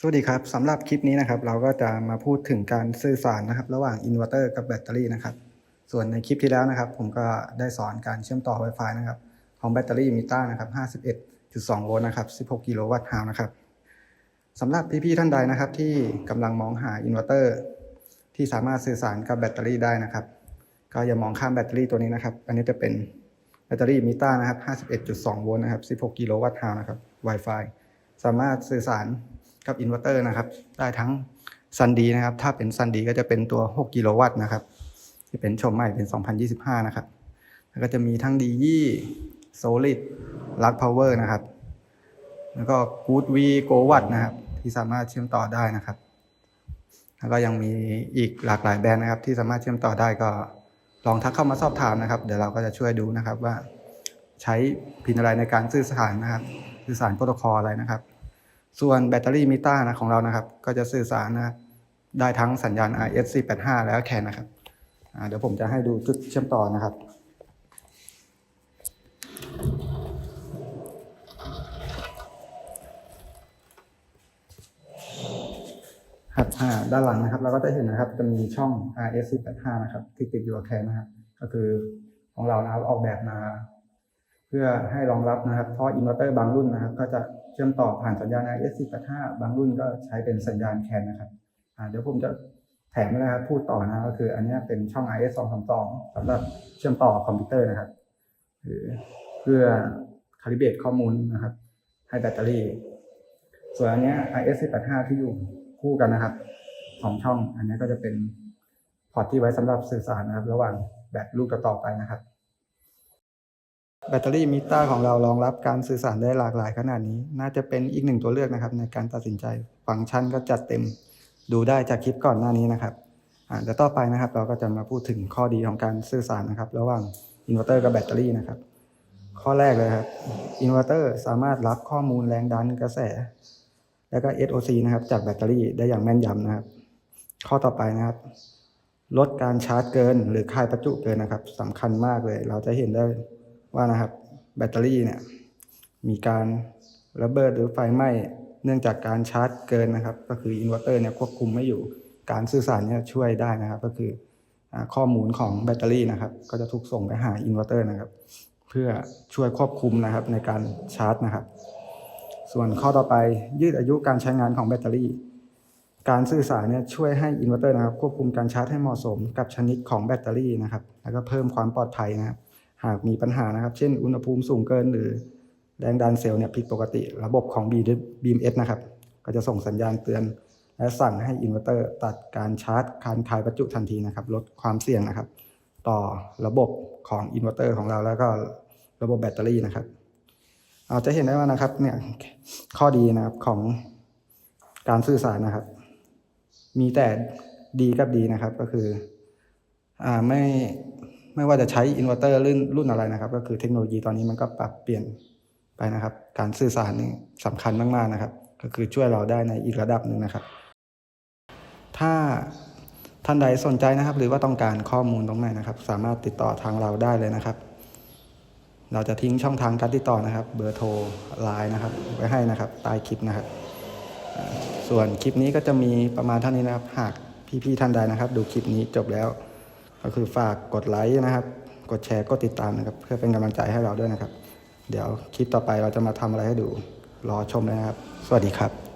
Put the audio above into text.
สวัสดีครับสำหรับคลิปนี้นะครับ เราก็จะมาพูดถึงการสื่อสารนะครับ ระหว่างอินเวอร์เตอร์กับแบตเตอรี่นะครับ ส่วนในคลิปที่แล้วนะครับ ผมก็ได้สอนการเชื่อมต่อ Wi-Fi นะครับ ของแบตเตอรี่มิต้านะครับ 51.2 โวลต์นะครับ 16 กิโลวัตต์ฮาวนะครับสำหรับพี่ๆท่านใดนะครับ ที่กำลังมองหาอินเวอร์เตอร์ที่สามารถสื่อสารกับแบตเตอรี่ได้นะครับ ก็อย่ามองข้ามแบตเตอรี่ตัวนี้นะครับ อันนี้จะเป็นแบตเตอรี่มิต้านะครับ 51.2 โวลต์นะครับ 16 กิโลวัตต์ฮาวนะครับ Wi-Fi สามารถสื่อสาร กับอินเวอร์เตอร์นะครับ ได้ทั้งซันดีนะครับ ถ้าเป็นซันดีก็จะเป็นตัว 6 กิโลวัตต์นะครับที่เป็นชมใหม่เป็น 2025 นะครับ แล้วก็จะมีทั้งดียี่โซลิดลักพาวเวอร์นะครับ แล้วก็กูดวีโกวัตนะครับ ที่สามารถเชื่อมต่อได้นะครับ แล้วก็ยังมีอีกหลากหลายแบรนด์นะครับ ที่สามารถเชื่อมต่อได้ก็ลองทักเข้ามาสอบถามนะครับ เดี๋ยวเราก็จะช่วยดูนะครับว่าใช้พินอะไรในการสื่อสารนะครับ สื่อสารโปรโตคอลอะไรนะครับ ส่วนแบตเตอรี่มิต้านะของเรานะครับ ก็จะสื่อสารนะได้ทั้งสัญญาณ RS485 แล้วแคนนะครับเดี๋ยวผมจะให้ดูจุดเชื่อมต่อนะครับ ครับอ่าด้านหลังนะครับ เราก็จะเห็นนะครับ จะมีช่อง RS485 นะครับ ที่ติดอยู่กับแคนนะครับ ก็คือของเรานะครับออกแบบมา เพื่อให้รองรับนะครับเพราะอินเวอร์เตอร์บางรุ่นนะครับ ก็จะ ชื่อมต่อผ่านสัญญาณ RS485 บางรุ่นก็ใช้เป็นสัญญาณแคนนะครับเดี๋ยวผมจะแถมนะครับพูดต่อนะก็คืออันนี้เป็นช่อง RS232 สำหรับเชื่อมต่อคอมพิวเตอร์นะครับหรือเพื่อคาลิเบตข้อมูลนะครับ ให้แบตเตอรี่ ส่วนอันนี้ย RS485 ที่อยู่คู่กันนะครับสองช่อง อันนี้ก็จะเป็นพอร์ตที่ไว้สำหรับสื่อสารนะครับ ระหว่างแบตลูกต่อไปนะครับ แบตเตอรี่มิเตอร์ของเรารองรับการสื่อสารได้หลากหลายขนาดนี้ น่าจะเป็นอีกหนึ่งตัวเลือกนะครับ ในการตัดสินใจฟังก์ชันก็จัดเต็มดูได้จากคลิปก่อนหน้านี้นะครับอ่าเดี๋ยวต่อไปนะครับ เราก็จะมาพูดถึงข้อดีของการสื่อสารนะครับ ระหว่างอินเวอร์เตอร์กับแบตเตอรี่นะครับ ข้อแรกเลยครับอินเวอร์เตอร์สามารถรับข้อมูลแรงดันกระแส แล้วก็ SOC นะครับ จากแบตเตอรี่ได้อย่างแม่นยำนะครับ ข้อต่อไปนะครับ ลดการชาร์จเกิน หรือคายประจุเกินนะครับสำคัญมากเลย เราจะเห็นได้ ว่านะครับแบตเตอรี่เนี่ยมีการระเบิดหรือไฟไหม้เนื่องจากการชาร์จเกินนะครับ ก็คืออินเวอร์เตอร์เนี่ยควบคุมไม่อยู่การสื่อสารเนี่ยช่วยได้นะครับ ก็คืออข้อมูลของแบตเตอรี่นะครับ ก็จะถูกส่งไปหาอินเวอร์เตอร์นะครับ เพื่อช่วยควบคุมนะครับในการชาร์จนะครับ ส่วนข้อต่อไปยืดอายุการใช้งานของแบตเตอรี่ การสื่อสารเนี่ยช่วยให้อินเวอร์เตอร์นะครับควบคุมการชาร์จให้เหมาะสมกับชนิดของแบตเตอรี่นะครับ แล้วก็เพิ่มความปลอดภัยนะครับ หากมีปัญหานะครับ เช่น อุณหภูมิสูงเกิน หรือแรงดันเซลล์เนี่ยผิดปกติ ระบบของ BMS นะครับ ก็จะส่งสัญญาณเตือน และสั่งให้อินเวอร์เตอร์ตัดการชาร์จการคายประจุทันทีนะครับ ลดความเสี่ยงนะครับ ต่อระบบของอินเวอร์เตอร์ของเราแล้วก็ระบบแบตเตอรี่นะครับเราจะเห็นได้ว่านะครับเนี่ยข้อดีนะครับของการสื่อสารนะครับ มีแต่ดีกับดีนะครับก็คืออ่าไม่ ไม่ว่าจะใช้อินเวอร์เตอร์รุ่นรุ่นอะไรนะครับ ก็คือเทคโนโลยีตอนนี้มันก็ปรับเปลี่ยนไปนะครับ การสื่อสารนี่สำคัญมากๆนะครับ ก็คือช่วยเราได้ในอีกระดับหนึ่งนะครับ ถ้าท่านใดสนใจนะครับ หรือว่าต้องการข้อมูลตรงไหนนะครับ สามารถติดต่อทางเราได้เลยนะครับ เราจะทิ้งช่องทางการติดต่อนะครับ เบอร์โทรไลน์นะครับ ไว้ให้นะครับใต้คลิปนะครับ ส่วนคลิปนี้ก็จะมีประมาณเท่านี้นะครับ หากพี่ๆท่านใดนะครับ ดูคลิปนี้จบแล้ว ก็คือฝากกดไลค์นะครับ กดแชร์ กดติดตามนะครับ เพื่อเป็นกำลังใจให้เราด้วยนะครับ เดี๋ยวคลิปต่อไปเราจะมาทำอะไรให้ดู รอชมเลยนะครับ สวัสดีครับ